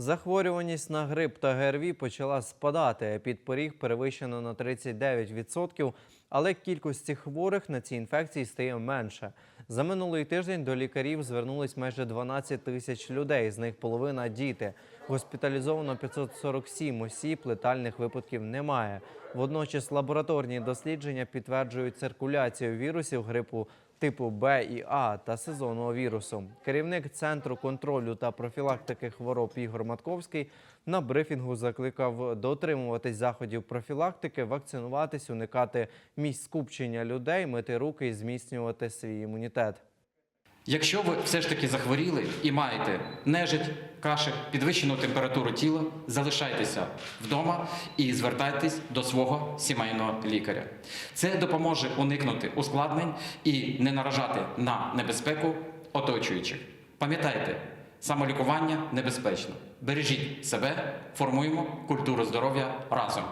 Захворюваність на грип та ГРВІ почала спадати. Підпоріг перевищено на 39%, але кількості хворих на ці інфекції стає менше. За минулий тиждень до лікарів звернулись майже 12 тисяч людей, з них половина діти. Госпіталізовано 547 осіб, летальних випадків немає. Водночас лабораторні дослідження підтверджують циркуляцію вірусів грипу типу Б і А та сезонного вірусу. Керівник центру контролю та профілактики хвороб Ігор Матковський на брифінгу закликав дотримуватись заходів профілактики, вакцинуватись, уникати місць скупчення людей, мити руки і зміцнювати свій імунітет. Якщо ви все ж таки захворіли і маєте нежить, кашель, підвищену температуру тіла, залишайтеся вдома і звертайтесь до свого сімейного лікаря. Це допоможе уникнути ускладнень і не наражати на небезпеку оточуючих. Пам'ятайте, самолікування небезпечно. Бережіть себе, формуємо культуру здоров'я разом.